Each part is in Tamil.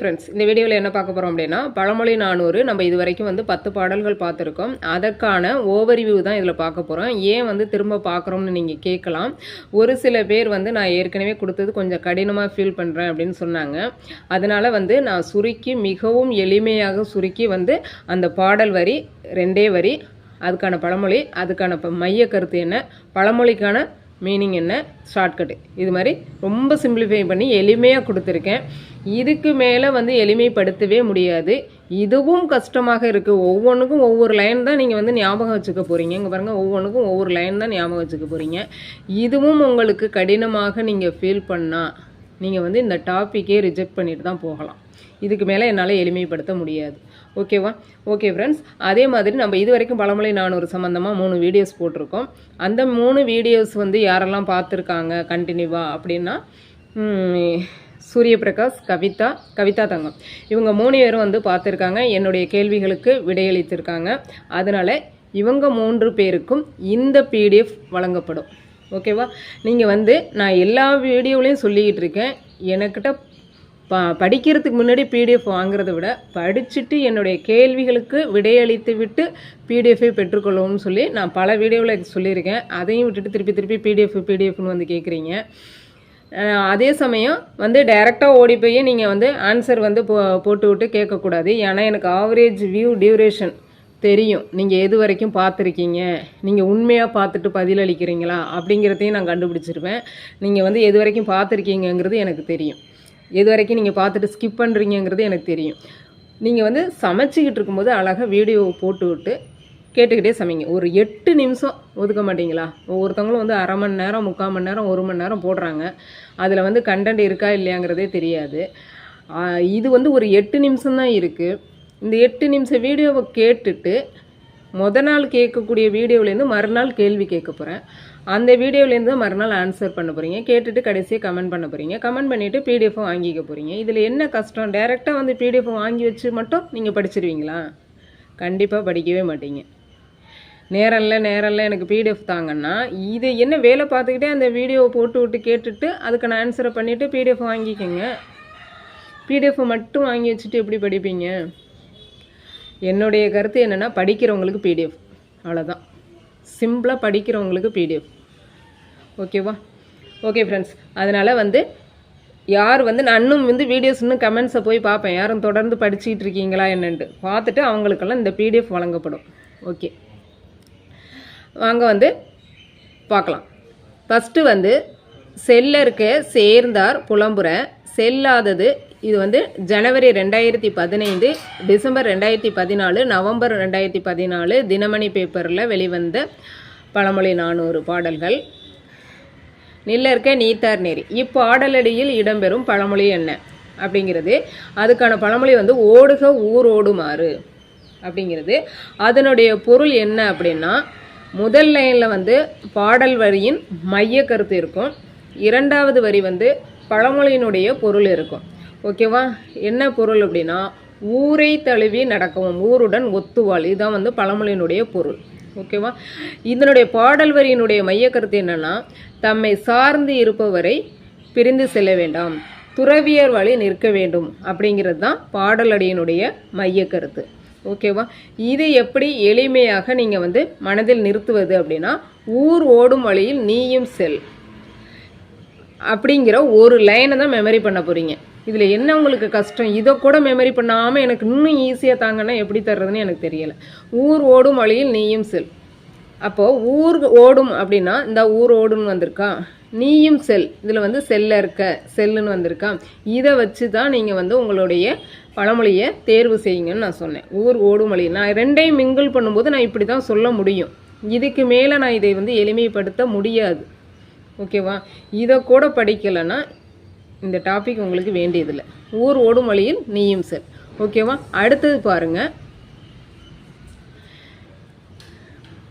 ஃப்ரெண்ட்ஸ் இந்த வீடியோவில் என்ன பார்க்க போகிறோம் அப்படின்னா பழமொழி நானூறு நம்ம இது வரைக்கும் வந்து பத்து பாடல்கள் பார்த்துருக்கோம். அதற்கான ஓவர்வியூ தான் இதில் பார்க்க போகிறோம் ஏன் வந்து திரும்ப பார்க்குறோம்னு நீங்கள் கேட்கலாம். ஒரு சில பேர் வந்து நான் ஏற்கனவே கொடுத்தது கொஞ்சம் கடினமாக ஃபீல் பண்ணுறேன் அப்படின்னு சொன்னாங்க. அதனால் வந்து நான் சுருக்கி மிகவும் எளிமையாக சுருக்கி வந்து அந்த பாடல் வரி ரெண்டே வரி அதுக்கான பழமொழி அதுக்கான ப- மைய கருத்து என்ன பழமொழிக்கான மீனிங் என்ன? ஷார்ட்கட்டு இது மாதிரி ரொம்ப சிம்பிளிஃபை பண்ணி எளிமையாக கொடுத்துருக்கேன். இதுக்கு மேலே வந்து எளிமைப்படுத்தவே முடியாது. இதுவும் கஷ்டமாக இருக்குது ஒவ்வொன்றுக்கும் ஒவ்வொரு லைன் தான் நீங்கள் வந்து ஞாபகம் வச்சுக்க போகிறீங்க இங்கே பாருங்கள் ஒவ்வொன்றுக்கும் ஒவ்வொரு லைன் தான் ஞாபகம் வச்சுக்க போகிறீங்க இதுவும் உங்களுக்கு கடினமாக நீங்கள் ஃபீல் பண்ணால் நீங்கள் வந்து இந்த டாப்பிக்கே ரிஜெக்ட் பண்ணிட்டு தான் போகலாம். இதுக்கு மேலே என்னால் எளிமைப்படுத்த முடியாது. ஓகேவா ஓகே ஃப்ரெண்ட்ஸ் அதே மாதிரி நம்ம இது வரைக்கும் பழமொழி நானூறு சம்மந்தமாக மூணு வீடியோஸ் போட்டிருக்கோம். அந்த மூணு வீடியோஸ் வந்து யாரெல்லாம் பார்த்துருக்காங்க? கண்டினியூவாக அப்படின்னா சூரிய சூரியபிரகாஷ் கவிதா கவிதா தங்கம். இவங்க மூணு பேரும் வந்து பார்த்துருக்காங்க. என்னுடைய கேள்விகளுக்கு விடையளித்திருக்காங்க. அதனால் இவங்க மூன்று பேருக்கும் இந்த பிடிஎஃப் வழங்கப்படும். ஓகேவா நீங்கள் வந்து நான் எல்லா வீடியோவிலையும் சொல்லிக்கிட்டு இருக்கேன். எனக்கிட்ட ப படிக்கிறதுக்கு முன்னாடி பிடிஎஃப் வாங்குறத விட படிச்சுட்டு என்னுடைய கேள்விகளுக்கு விடையளித்து விட்டு பிடிஎஃபை பெற்றுக்கொள்ளவும்னு சொல்லி நான் பல வீடியோவில் சொல்லியிருக்கேன். அதையும் விட்டுட்டு திருப்பி திருப்பி பிடிஎஃப் பிடிஎஃப்னு வந்து கேட்குறீங்க அதே சமயம் வந்து டைரெக்டாக ஓடி போய் நீங்கள் வந்து ஆன்சர் வந்து போ போட்டு விட்டு கேட்கக்கூடாது. ஏன்னா எனக்கு ஆவரேஜ் வியூ டியூரேஷன் தெரியும். நீங்கள் எது வரைக்கும் பார்த்துருக்கீங்க? நீங்கள் உண்மையாக பார்த்துட்டு பதிலளிக்கிறீங்களா? அப்படிங்கிறதையும் நான் கண்டுபிடிச்சிருவேன். நீங்கள் வந்து எது வரைக்கும் பார்த்துருக்கீங்கங்கிறது எனக்கு தெரியும். எது வரைக்கும் நீங்கள் பார்த்துட்டு ஸ்கிப் பண்ணுறீங்கிறது எனக்கு தெரியும். நீங்கள் வந்து சமைச்சிக்கிட்டு இருக்கும்போது அழகாக வீடியோவை போட்டு விட்டு கேட்டுக்கிட்டே சமைங்க. ஒரு எட்டு நிமிஷம் ஒதுக்க மாட்டீங்களா? ஒவ்வொருத்தவங்களும் வந்து அரை மணி நேரம் முக்கால் மணி நேரம் ஒரு மணி நேரம் போடுறாங்க. அதில் வந்து கண்டென்ட் இருக்கா இல்லையாங்கிறதே தெரியாது. இது வந்து ஒரு எட்டு நிமிஷம் தான் இருக்குது இந்த எட்டு நிமிஷம் வீடியோவை கேட்டுட்டு முத நாள் கேட்கக்கூடிய வீடியோவிலேருந்து மறுநாள் கேள்வி கேட்க போகிறேன் அந்த வீடியோலேருந்து மறுநாள் ஆன்சர் பண்ண போகிறீங்க கேட்டுட்டு கடைசியாக கமெண்ட் பண்ண போகிறீங்க கமெண்ட் பண்ணிவிட்டு பிடிஎஃபும் வாங்கிக்க போகிறீங்க இதில் என்ன கஷ்டம்? டேரெக்டாக வந்து பிடிஎஃப் வாங்கி வச்சு மட்டும் நீங்கள் படிச்சிருவீங்களா? கண்டிப்பாக படிக்கவே மாட்டீங்க. நேரம் இல்லை நேரம் இல்லை எனக்கு பிடிஎஃப் தாங்கன்னா இது என்ன வேலை பார்த்துக்கிட்டே அந்த வீடியோவை போட்டு விட்டு கேட்டுட்டு அதுக்கான ஆன்சரை பண்ணிவிட்டு பிடிஎஃப் வாங்கிக்கோங்க. பிடிஎஃப் மட்டும் வாங்கி வச்சுட்டு எப்படி படிப்பீங்க? என்னுடைய கருத்து என்னென்னா படிக்கிறவங்களுக்கு பிடிஎஃப் அவ்வளோதான் சிம்பிளாக படிக்கிறவங்களுக்கு பிடிஎஃப் ஓகேவா ஓகே ஃப்ரெண்ட்ஸ் அதனால் வந்து யார் வந்து நான் இன்னும் வந்து வீடியோஸ் இன்னும் கமெண்ட்ஸை போய் பார்ப்பேன். யாரும் தொடர்ந்து படிச்சிட்டு இருக்கீங்களா என்னன்ட்டு. பார்த்துட்டு அவங்களுக்கெல்லாம் இந்த பிடிஎஃப் வழங்கப்படும். ஓகே வாங்க வந்து பார்க்கலாம். ஃபஸ்ட்டு வந்து செல்லருக்க சேர்ந்தார் புலம்புற செல்லாதது இது வந்து ஜனவரி ரெண்டாயிரத்தி பதினைந்து டிசம்பர் ரெண்டாயிரத்தி பதினாலு நவம்பர் ரெண்டாயிரத்தி பதினாலு தினமணி பேப்பரில் வெளிவந்த பழமொழி நானூறு பாடல்கள். நில்லற்க நீத்தார் நெறி இப்பாடலடியில் இடம்பெறும் பழமொழி என்ன? அப்படிங்கிறது. அதுக்கான பழமொழி வந்து ஓடுக ஊர் ஓடுமாறு அப்படிங்கிறது. அதனுடைய பொருள் என்ன அப்படின்னா முதல் லைனில் வந்து பாடல் வரியின் மைய கருத்து இருக்கும். இரண்டாவது வரி வந்து பழமொழியினுடைய பொருள் இருக்கும். ஓகேவா? என்ன பொருள் அப்படின்னா ஊரை தழுவி நடக்கவும் ஊருடன் ஒத்துவாள். இதுதான் வந்து பழமொழியினுடைய பொருள். ஓகேவா? இதனுடைய பாடல் வரியினுடைய மைய கருத்து என்னன்னா தம்மை சார்ந்து இருப்பவரை பிரிந்து செல்ல வேண்டாம் துறவியர் வழி நிற்க வேண்டும் அப்படிங்கிறது தான் பாடலடியினுடைய மைய கருத்து. ஓகேவா? இது எப்படி எளிமையாக நீங்கள் வந்து மனதில் நிறுத்துவது அப்படின்னா ஊர் ஓடும் வழியில் நீயும் செல். அப்படிங்கிற ஒரு லைனை தான் மெமரி பண்ண போகிறீங்க இதில் என்ன உங்களுக்கு கஷ்டம்? இதை கூட மெமரி பண்ணாமல் எனக்கு இன்னும் ஈஸியாக தாங்கன்னா எப்படி தர்றதுன்னு எனக்கு தெரியலை. ஊர் ஓடும் வழியில் நீயும் செல். அப்போது ஊர் ஓடும் அப்படின்னா இந்த ஊர் ஓடுன்னு வந்திருக்கா? நீயும் செல். இதில் வந்து செல்ல இருக்க செல்லுன்னு வந்திருக்கா? இதை வச்சு தான் நீங்கள் வந்து உங்களுடைய பழமொழியை தேர்வு செய்யுங்கன்னு நான் சொன்னேன். ஊர் ஓடும் வழி நான் ரெண்டையும் மிங்கிள் பண்ணும்போது நான் இப்படி தான் சொல்ல முடியும். இதுக்கு மேலே நான் இதை வந்து எளிமைப்படுத்த முடியாது. ஓகேவா? இதை கூட படிக்கலைன்னா இந்த டாபிக் உங்களுக்கு வேண்டியதில்லை. ஊர் ஓடும் வழியில் நீயும் செல். ஓகேவா? அடுத்தது பாருங்க.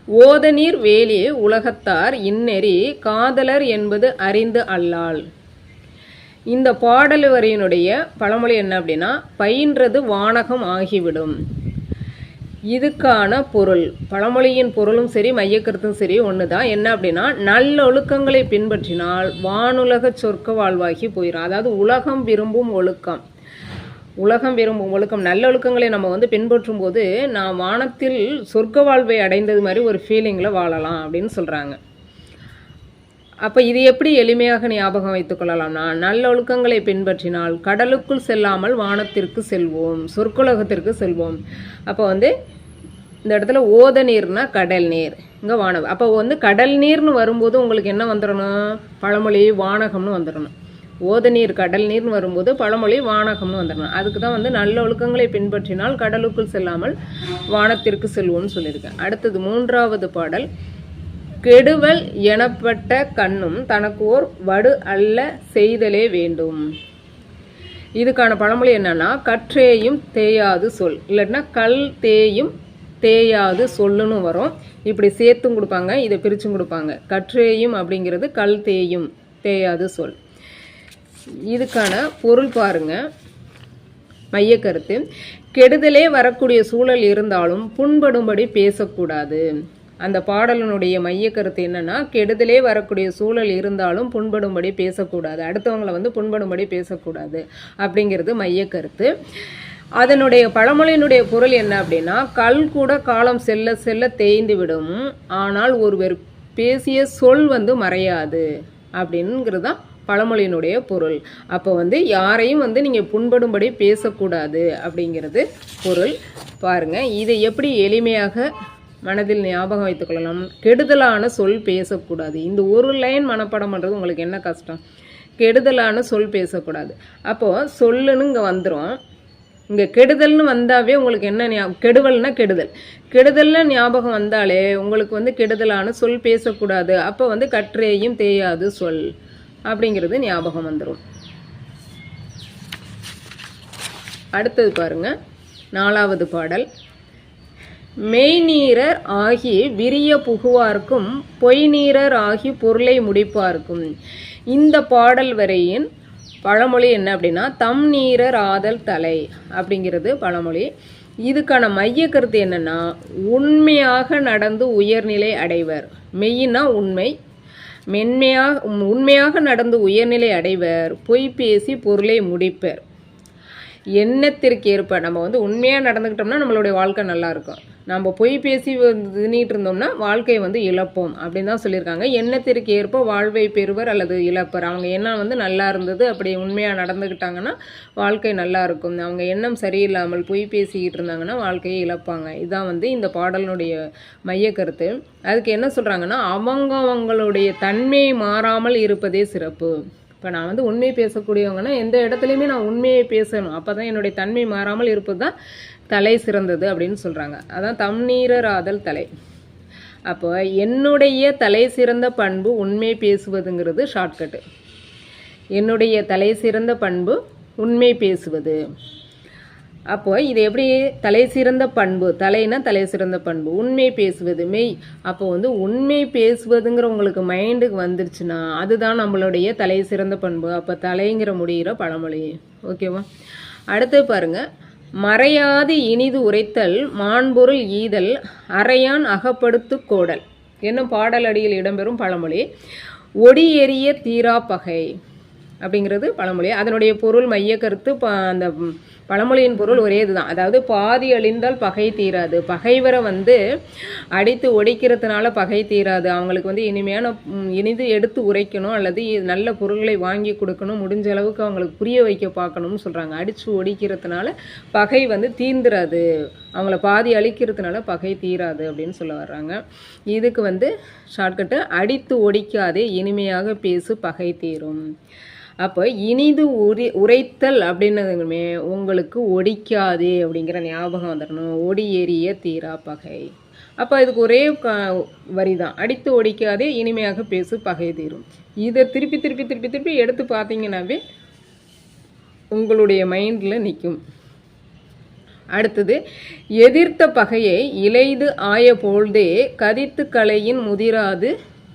ஓதநீர் வேலி உலகத்தார் இந்நெறி காதலர் என்பது அறிந்து அல்லால் இந்த பாடல் வரியினுடைய பழமொழி என்ன அப்படின்னா பயின்றது வானகம் ஆகிவிடும். இதுக்கான பொருள். பழமொழியின் பொருளும் சரி மையக்கருத்தும் சரி ஒன்று தான் என்ன அப்படின்னா நல்லொழுக்கங்களை பின்பற்றினால் வானுலக சொர்க்க வாழ்வாகி போயிடும் அதாவது உலகம் விரும்பும் ஒழுக்கம். உலகம் விரும்பும் ஒழுக்கம். நல்லொழுக்கங்களை நம்ம வந்து பின்பற்றும் போது நான் வானத்தில் சொர்க்க வாழ்வை அடைந்தது மாதிரி ஒரு ஃபீலிங்கில் வாழலாம் அப்படின்னு சொல்கிறாங்க அப்போ இது எப்படி எளிமையாக ஞாபகம் வைத்துக் கொள்ளலாம்னா நல்லொழுக்கங்களை பின்பற்றினால் கடலுக்குள் செல்லாமல் வானத்திற்கு செல்வோம் சொற்குலகத்திற்கு செல்வோம். அப்போ வந்து இந்த இடத்துல ஓத நீர்னா கடல் நீர். இங்கே வானம் அப்போ வந்து கடல் நீர்னு வரும்போது உங்களுக்கு என்ன வந்துடணும்? பழமொழி வானகம்னு வந்துடணும். ஓத நீர் கடல் நீர்னு வரும்போது பழமொழி வானகம்னு வந்துடணும். அதுக்கு தான் வந்து நல்ல ஒழுக்கங்களை பின்பற்றினால் கடலுக்குள் செல்லாமல் வானத்திற்கு செல்வோம்னு சொல்லியிருக்கேன். அடுத்தது மூன்றாவது பாடல். கெடுவல் எனப்பட்ட கண்ணும் தனக்கு ஓர் வடு அல்ல செய்தலே வேண்டும். இதுக்கான பழமொழி என்னன்னா கற்றேயும் தேயாது சொல். இல்லாட்டினா கல் தேயும் தேயாது சொல்லுன்னு வரும். இப்படி சேர்த்தும் கொடுப்பாங்க இதை பிரிச்சும் கொடுப்பாங்க. கற்றேயும் அப்படிங்கிறது கல் தேயும் தேயாது சொல். இதுக்கான பொருள் பாருங்க. மையக்கருத்து கெடுதலே வரக்கூடிய சூழல் இருந்தாலும் புண்படும்படி பேசக்கூடாது. அந்த பாடலினுடைய மையக்கருத்து என்னன்னா கெடுதலே வரக்கூடிய சூழல் இருந்தாலும் புண்படும்படி பேசக்கூடாது. அடுத்தவங்களை வந்து புண்படும்படி பேசக்கூடாது அப்படிங்கிறது மையக்கருத்து அதனுடைய பழமொழியினுடைய பொருள் என்ன அப்படின்னா கல் கூட காலம் செல்ல செல்ல தேய்ந்து விடும். ஆனால் ஒருவர் பேசிய சொல் வந்து மறையாது அப்படிங்கிறது தான் பழமொழியினுடைய பொருள். அப்போ வந்து யாரையும் வந்து நீங்கள் புண்படும்படி பேசக்கூடாது அப்படிங்கிறது பொருள். பாருங்கள் இதை எப்படி எளிமையாக மனதில் ஞாபகம் வைத்துக்கொள்ளலாம் கெடுதலான சொல் பேசக்கூடாது. இந்த ஒரு லைன் மனப்பாடம் பண்ணுறது உங்களுக்கு என்ன கஷ்டம்? கெடுதலான சொல் பேசக்கூடாது. அப்போது சொல்லுன்னு இங்கே வந்துடும் இங்கே கெடுதல்னு வந்தாவே உங்களுக்கு என்ன ஞாபகம் கெடுவல்னா கெடுதல். கெடுதல்னு ஞாபகம் வந்தாலே உங்களுக்கு வந்து கெடுதலான சொல் பேசக்கூடாது. அப்போ வந்து கற்றேயும் தேயாது சொல் அப்படிங்கிறது ஞாபகம் வந்துடும் அடுத்தது பாருங்க. நாலாவது பாடல். மெய்நீரர் ஆகி விரிய புகுவார்க்கும் பொய்நீரர் ஆகி பொருளை முடிப்பார்க்கும். இந்த பாடல் வரையின் பழமொழி என்ன அப்படின்னா தம் நீரர் ஆதல் தலை அப்படிங்கிறது பழமொழி. இதுக்கான மைய கருத்து என்னன்னா உண்மையாக நடந்து உயர்நிலை அடைவர். மெய்னா உண்மை. மென்மையாக உண்மையாக நடந்து உயர்நிலை அடைவர். பொய் பேசி பொருளை முடிப்பர். எண்ணத்திற்கு ஏற்ப நம்ம வந்து உண்மையாக நடந்துக்கிட்டோம்னா நம்மளுடைய வாழ்க்கை நல்லாயிருக்கும் நம்ம பொய் பேசி திணிட்டு இருந்தோம்னா வாழ்க்கை வந்து இழப்போம் அப்படின்னு தான் சொல்லியிருக்காங்க. எண்ணத்திற்கு ஏற்ப வாழ்வை பெறுவர் அல்லது இழப்பர். அவங்க எண்ணம் வந்து நல்லா இருந்தது அப்படி உண்மையாக நடந்துக்கிட்டாங்கன்னா வாழ்க்கை நல்லா இருக்கும். அவங்க எண்ணம் சரியில்லாமல் பொய் பேசிக்கிட்டு இருந்தாங்கன்னா வாழ்க்கையை இழப்பாங்க. இதுதான் வந்து இந்த பாடலினுடைய மைய கருத்து. அதுக்கு என்ன சொல்கிறாங்கன்னா அவங்க அவங்களுடைய தன்மை மாறாமல் இருப்பதே சிறப்பு. இப்போ நான் வந்து உண்மையை பேசக்கூடியவங்கன்னா எந்த இடத்துலையுமே நான் உண்மையை பேசணும். அப்போ தான் என்னுடைய தன்மை மாறாமல் இருப்பது தான் தலை சிறந்தது அப்படின்னு சொல்கிறாங்க அதான் தம்நீரராதல் தலை. அப்போ என்னுடைய தலை சிறந்த பண்பு உண்மை பேசுவதுங்கிறது ஷார்ட்கட்டு என்னுடைய தலை சிறந்த பண்பு உண்மை பேசுவது. அப்போ இது எப்படி தலை சிறந்த பண்பு? தலைனா தலை சிறந்த பண்பு உண்மை பேசுவது. மெய். அப்போ வந்து உண்மை பேசுவதுங்கிற உங்களுக்கு மைண்டுக்கு வந்துருச்சுன்னா அதுதான் நம்மளுடைய தலை சிறந்த பண்பு. அப்போ தலைங்கிற முடிகிற பழமொழி. ஓகேவா அடுத்து பாருங்கள் மறையாது இனிது உரைத்தல் மாண்பொருள் ஈதல் அரையான் அகப்படுத்து கோடல். என்னும் பாடலடியில் இடம்பெறும் பழமொழி? ஒடி எரிய தீரா பகை. அப்படிங்கிறது பழமொழி. அதனுடைய பொருள் மைய கருத்து அந்த பழமொழியின் பொருள் ஒரே இதுதான். அதாவது பாதி அழிந்தால் பகை தீராது. பகைவரை வந்து அடித்து ஒடிக்கிறதுனால பகை தீராது. அவங்களுக்கு வந்து இனிமையான இனிது எடுத்து உரைக்கணும் அல்லது நல்ல பொருள்களை வாங்கி கொடுக்கணும் முடிஞ்ச அளவுக்கு அவங்களுக்கு புரிய வைக்க பார்க்கணும்னு சொல்கிறாங்க அடித்து ஒடிக்கிறதுனால பகை வந்து தீந்துராது. அவங்கள பாதி அழிக்கிறதுனால பகை தீராது அப்படின்னு சொல்ல வர்றாங்க. இதுக்கு வந்து ஷார்ட்கட்டு அடித்து ஒடிக்காதே இனிமையாக பேசு பகை தீரும். அப்போ இனிது உரி உரைத்தல் அப்படின்னதுமே உங்களுக்கு ஒடிக்காதே அப்படிங்கிற ஞாபகம் வந்துடணும் ஒடி எரிய தீரா பகை. அப்போ இதுக்கு ஒரே க வரி தான் அடித்து ஒடிக்காதே இனிமையாக பேசு பகை தீரும். இதை திருப்பி திருப்பி திருப்பி திருப்பி எடுத்து பார்த்தீங்கன்னாவே உங்களுடைய மைண்டில் நிற்கும் அடுத்தது எதிர்த்த பகையை இலைது ஆய போல்தே கதித்து கலையின் முதிராது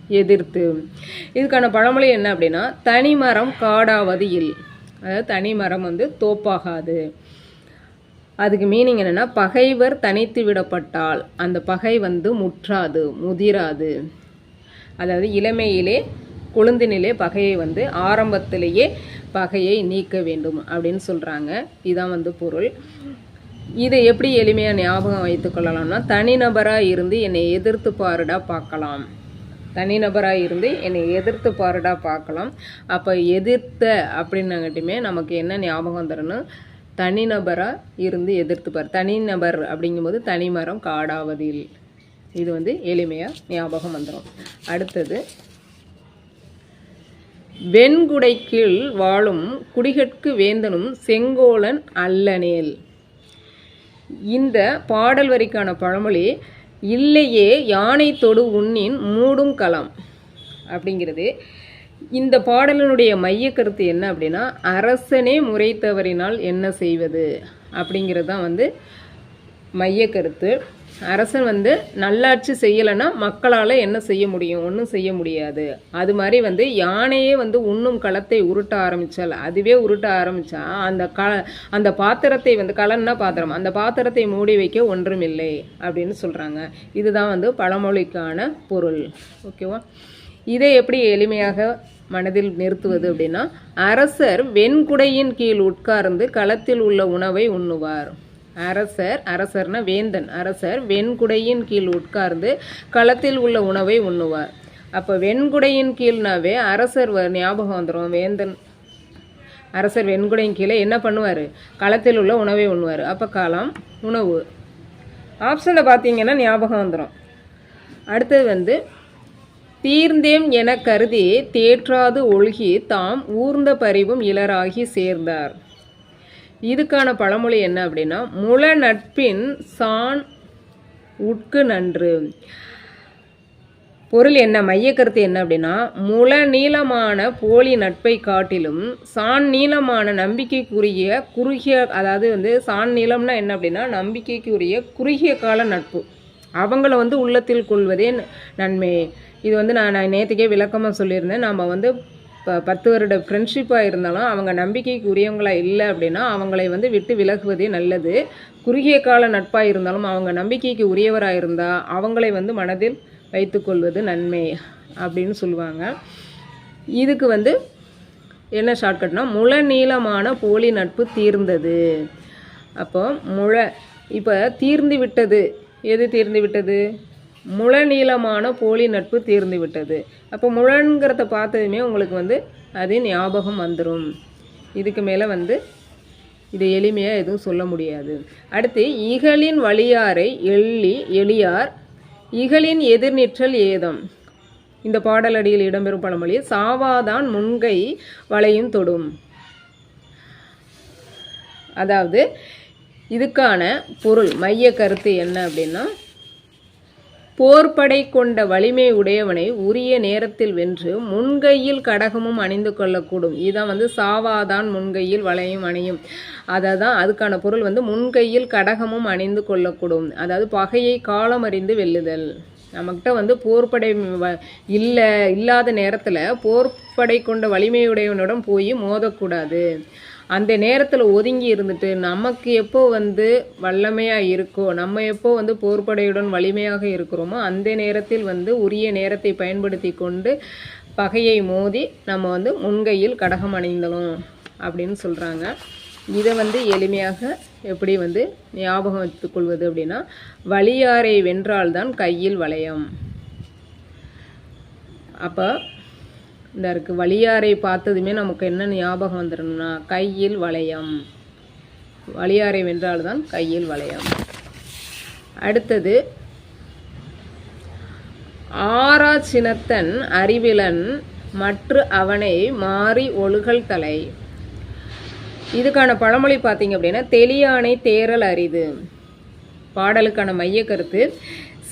எதிர்த்து. இதுக்கான பழமொழி என்ன அப்படின்னா தனிமரம் காடாவது இல். அதாவது தனிமரம் வந்து தோப்பாகாது. அதுக்கு மீனிங் என்னென்னா பகைவர் தனித்து விடப்பட்டால் அந்த பகை வந்து முற்றாது முதிராது. அதாவது இளமையிலே கொழுந்தினிலே பகையை வந்து ஆரம்பத்திலேயே பகையை நீக்க வேண்டும் அப்படின்னு சொல்கிறாங்க இதுதான் வந்து பொருள். இதை எப்படி எளிமையாக ஞாபகம் வைத்துக்கொள்ளலாம்னா தனிநபராக இருந்து என்னை எதிர்த்து பாருடா பார்க்கலாம். தனிநபராக இருந்து என்னை எதிர்த்து பாருடா பார்க்கலாம். அப்போ எதிர்த்த அப்படின்னாங்கட்டுமே நமக்கு என்ன ஞாபகம் தரணும் தனிநபராக இருந்து எதிர்த்து பார். தனிநபர் அப்படிங்கும்போது தனிமரம் காடாவதில். இது வந்து எளிமையாக ஞாபகம் வந்துடும் அடுத்தது வெண்குடை கீழ் வாழும் குடிகட்கு வேந்தனும் செங்கோலன் அல்லனேல். இந்த பாடல் வரிக்கான பழமொழி இல்லையே யானை தொடு உண்ணின் மூடும் களம். அப்படிங்கிறது. இந்த பாடலினுடைய மைய கருத்து என்ன அப்படின்னா அரசனே முறை தவறினால் என்ன செய்வது? அப்படிங்கிறது தான் வந்து மைய கருத்து. அரசன் வந்து நல்லாட்சி செய்யலைன்னா மக்களால் என்ன செய்ய முடியும்? ஒன்றும் செய்ய முடியாது. அது மாதிரி வந்து யானையே வந்து உண்ணும் களத்தை உருட்ட ஆரம்பித்தால் அதுவே உருட்ட ஆரம்பித்தா அந்த க அந்த பாத்திரத்தை வந்து களன்னா பாத்திரம் அந்த பாத்திரத்தை மூடி வைக்க ஒன்றுமில்லை அப்படின்னு சொல்கிறாங்க இதுதான் வந்து பழமொழிக்கான பொருள். ஓகேவா? இதை எப்படி எளிமையாக மனதில் நிறுத்துவது அப்படின்னா அரசர் வெண்குடையின் கீழ் உட்கார்ந்து களத்தில் உள்ள உணவை உண்ணுவார். அரசர் அரசர்னா வேந்தன். அரசர் வெண்குடையின் கீழ் உட்கார்ந்து களத்தில் உள்ள உணவை உண்ணுவார். அப்போ வெண்குடையின் கீழ்னாவே அரசர் வ- ஞாபகம் வந்துடும் வேந்தன் அரசர் வெண்குடையின் கீழே என்ன பண்ணுவார்? களத்தில் உள்ள உணவை உண்ணுவார். அப்போ காலம் உணவு. ஆப்ஷனில் பார்த்தீங்கன்னா ஞாபகம் வந்துடும் அடுத்தது வந்து தீர்ந்தேம் என கருதி தேற்றாது ஒழுகி தாம் ஊர்ந்த பரிவும் இலராகி சேர்ந்தார். இதுக்கான பழமொழி என்ன அப்படின்னா முள நட்பின் சான் உட்கு நன்று. பொருள் என்ன மைய கருத்து என்ன அப்படின்னா முள நீளமான போலி நட்பை காட்டிலும் சான் நீளமான நம்பிக்கைக்குரிய குறுகிய அதாவது வந்து சான் நீளம்னா என்ன அப்படின்னா நம்பிக்கைக்குரிய குறுகிய கால நட்பு. அவங்கள வந்து உள்ளத்தில் கொள்வதே நன்மை. இது வந்து நான் நான் நேற்றுக்கே விளக்கமாக சொல்லியிருந்தேன். நம்ம வந்து இப்போ பத்து வருட ஃப்ரெண்ட்ஷிப்பாக இருந்தாலும் அவங்க நம்பிக்கைக்கு உரியவங்களா இல்லை அப்படின்னா அவங்களை வந்து விட்டு விலகுவதே நல்லது. குறுகிய கால நட்பாக இருந்தாலும் அவங்க நம்பிக்கைக்கு உரியவராக இருந்தால் அவங்களை வந்து மனதில் வைத்துக்கொள்வது நன்மை அப்படின்னு சொல்லுவாங்க. இதுக்கு வந்து என்ன ஷார்ட்கட்னா முள நீளமான போலி நட்பு தீர்ந்தது. அப்போ முழ இப்போ தீர்ந்து விட்டது. எது தீர்ந்து விட்டது? முழ நீளமான போலி நட்பு தீர்ந்து விட்டது. அப்போ முழங்கிறத பார்த்ததுமே உங்களுக்கு வந்து அது ஞாபகம் வந்துடும் இதுக்கு மேலே வந்து இது எளிமையாக எதுவும் சொல்ல முடியாது. அடுத்து இகலின் வழியாரை எள்ளி எளியார் இகலின் எதிர்நிற்றல் ஏதம். இந்த பாடலடியில் இடம்பெறும் பழமொழி சாவாதான் முன்கை வளையும் தொடும். அதாவது இதுக்கான பொருள் மைய கருத்து என்ன அப்படின்னா போர்படை கொண்ட வலிமை உடையவனை உரிய நேரத்தில் வென்று முன்கையில் கடகமும் அணிந்து கொள்ளக்கூடும். இதுதான் வந்து சாவாதான் முன்கையில் வளையும் அணியும். அதை தான் அதுக்கான பொருள் வந்து முன்கையில் கடகமும் அணிந்து கொள்ளக்கூடும். அதாவது பகையை காலம் அறிந்து வெல்லுதல். நம்மக்கிட்ட வந்து போர்படை வ- இல்லை இல்லாத நேரத்தில் போர்ப்படை கொண்ட வலிமையுடையவனுடன் போய் மோதக்கூடாது. அந்த நேரத்தில் ஒதுங்கி இருந்துட்டு நமக்கு எப்போ வந்து வல்லமையாக இருக்கோ நம்ம எப்போ வந்து போர்ப்படையுடன் வலிமையாக இருக்கிறோமோ அந்த நேரத்தில் வந்து உரிய நேரத்தை பயன்படுத்தி கொண்டு பகையை மோதி நம்ம வந்து முன்கையில் கடகம் அணிந்தலும் அப்படின்னு சொல்கிறாங்க இதை வந்து எளிமையாக எப்படி வந்து ஞாபகம் வைத்துக்கொள்வது அப்படின்னா வலியாரை வென்றால்தான் கையில் வளையம். அப்போ இந்த இருக்கு. வலியாரை பார்த்ததுமே நமக்கு என்ன ஞாபகம் வந்துடணும்னா கையில் வளையம். வலியாரை வென்றால்தான் கையில் வளையம். அடுத்தது ஆரா சினத்தன் அறிவிலன் மற்ற அவனை மாறி ஒழுகல் தலை. இதுக்கான பழமொழி பார்த்தீங்க அப்படின்னா தெளியானை தேரல் அரிது. பாடலுக்கான மைய கருத்து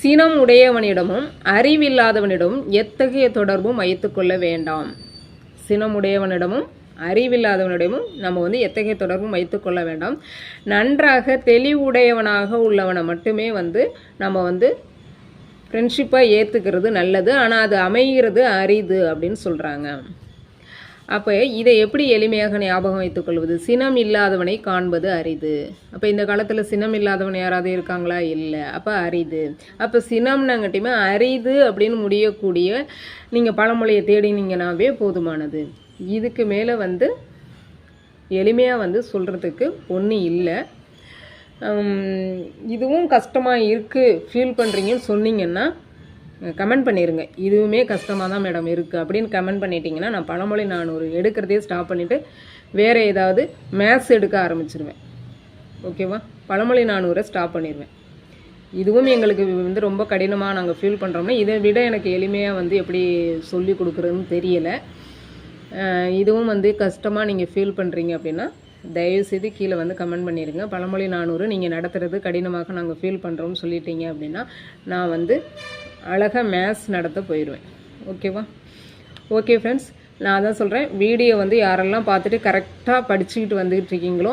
சினம் உடையவனிடமும் அறிவில்லாதவனிடமும் எத்தகைய தொடர்பும் வைத்துக்கொள்ள வேண்டாம். சினம் உடையவனிடமும் அறிவில்லாதவனிடமும் நம்ம வந்து எத்தகைய தொடர்பும் வைத்துக்கொள்ள வேண்டாம். நன்றாக தெளிவுடையவனாக உள்ளவனை மட்டுமே வந்து நம்ம வந்து ஃப்ரெண்ட்ஷிப்பாக ஏற்றுக்கிறது நல்லது. ஆனால் அது அமைகிறது அரிது அப்படின்னு சொல்கிறாங்க அப்போ இதை எப்படி எளிமையாக ஞாபகம் வைத்துக்கொள்வது சினம் இல்லாதவனை காண்பது அரிது. அப்போ இந்த காலத்தில் சினம் இல்லாதவன் யாராவது இருக்காங்களா? இல்லை. அப்போ அரிது. அப்போ சினம்னாங்கட்டியுமே அரிது அப்படின்னு முடியக்கூடிய நீங்கள் பழமொழியை தேடினீங்கன்னாவே போதுமானது. இதுக்கு மேலே வந்து எளிமையாக வந்து சொல்கிறதுக்கு ஒன்றும் இல்லை. இதுவும் கஷ்டமாக இருக்குது ஃபீல் பண்ணுறீங்கன்னு சொன்னீங்கன்னா கமெண்ட் பண்ணிடுங்க இதுவுமே கஷ்டமாக தான் மேடம் இருக்குது அப்படின்னு கமெண்ட் பண்ணிட்டீங்கன்னா நான் பழமொழி நானூறு எடுக்கிறதே ஸ்டாப் பண்ணிவிட்டு வேறு ஏதாவது மேத்ஸ் எடுக்க ஆரம்பிச்சிருவேன். ஓகேவா பழமொழி நானூறை ஸ்டாப் பண்ணிடுவேன் இதுவும் எங்களுக்கு வந்து ரொம்ப கடினமாக நாங்கள் ஃபீல் பண்ணுறோம்னா இதை விட எனக்கு எளிமையாக வந்து எப்படி சொல்லி கொடுக்குறதுன்னு தெரியலை. இதுவும் வந்து கஷ்டமாக நீங்கள் ஃபீல் பண்ணுறீங்க அப்படின்னா தயவுசெய்து கீழே வந்து கமெண்ட் பண்ணிடுங்க பழமொழி நானூறு நீங்கள் நடத்துகிறது கடினமாக நாங்கள் ஃபீல் பண்ணுறோம்னு சொல்லிட்டீங்க அப்படின்னா நான் வந்து அழகாக மேத்ஸ் நடத்த போயிடுவேன் ஓகேவா ஓகே ஃப்ரெண்ட்ஸ் நான் தான் சொல்கிறேன் வீடியோ வந்து யாரெல்லாம் பார்த்துட்டு கரெக்டாக படிச்சுக்கிட்டு வந்துக்கிட்டு இருக்கீங்களோ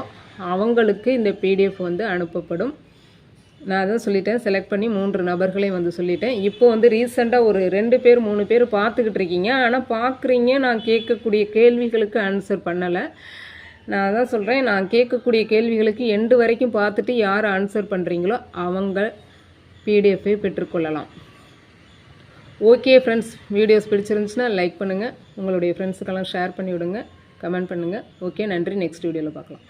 அவங்களுக்கு இந்த பிடிஎஃப் வந்து அனுப்பப்படும். நான் தான் சொல்லிட்டேன். செலக்ட் பண்ணி மூன்று நபர்களையும் வந்து சொல்லிட்டேன். இப்போ வந்து ரீசெண்டாக ஒரு ரெண்டு பேர் மூணு பேர் பார்த்துக்கிட்டு இருக்கீங்க. ஆனால் பார்க்குறீங்க. நான் கேட்கக்கூடிய கேள்விகளுக்கு ஆன்சர் பண்ணலை. நான் அதான் சொல்கிறேன் நான் கேட்கக்கூடிய கேள்விகளுக்கு எண்டு வரைக்கும் பார்த்துட்டு யார் ஆன்சர் பண்ணுறீங்களோ அவங்க பிடிஎஃப்பை பெற்றுக்கொள்ளலாம். ஓகே ஃப்ரெண்ட்ஸ் வீடியோஸ் பிடிச்சிருந்துச்சுன்னா லைக் பண்ணுங்கள் உங்களுடைய ஃப்ரெண்ட்ஸுக்கெல்லாம் ஷேர் பண்ணி விடுங்க கமெண்ட் பண்ணுங்கள் ஓகே நன்றி. நெக்ஸ்ட் வீடியோவில் பார்க்கலாம்.